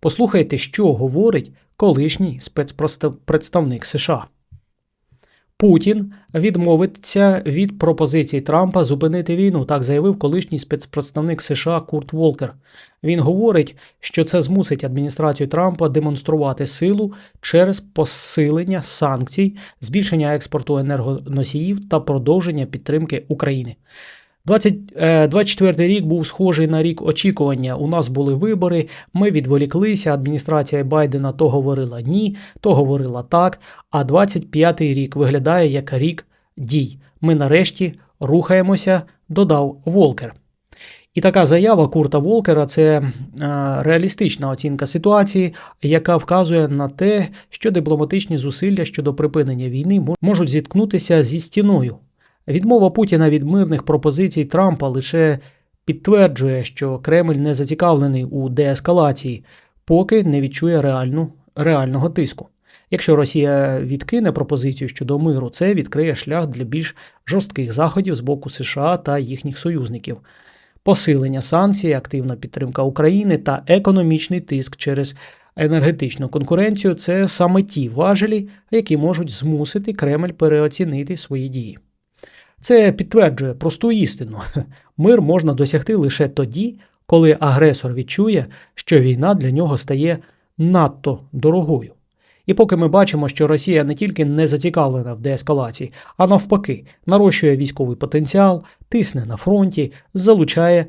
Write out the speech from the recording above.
Послухайте, що говорить колишній спецпредставник США. Путін відмовиться від пропозицій Трампа зупинити війну, так заявив колишній спецпредставник США Курт Волкер. Він говорить, що це змусить адміністрацію Трампа демонструвати силу через посилення санкцій, збільшення експорту енергоносіїв та продовження підтримки України. 20, е, 24 рік був схожий на рік очікування. У нас були вибори, ми відволіклися. Адміністрація Байдена то говорила ні, то говорила так. А 25-й рік виглядає як рік дій. Ми нарешті рухаємося, додав Волкер. І така заява Курта Волкера це е, реалістична оцінка ситуації, яка вказує на те, що дипломатичні зусилля щодо припинення війни мо- можуть зіткнутися зі стіною. Відмова Путіна від мирних пропозицій Трампа лише підтверджує, що Кремль не зацікавлений у деескалації, поки не відчує реальну, реального тиску. Якщо Росія відкине пропозицію щодо миру, це відкриє шлях для більш жорстких заходів з боку США та їхніх союзників. Посилення санкцій, активна підтримка України та економічний тиск через енергетичну конкуренцію це саме ті важелі, які можуть змусити Кремль переоцінити свої дії. Це підтверджує просту істину: мир можна досягти лише тоді, коли агресор відчує, що війна для нього стає надто дорогою. І поки ми бачимо, що Росія не тільки не зацікавлена в деескалації, а навпаки, нарощує військовий потенціал, тисне на фронті, залучає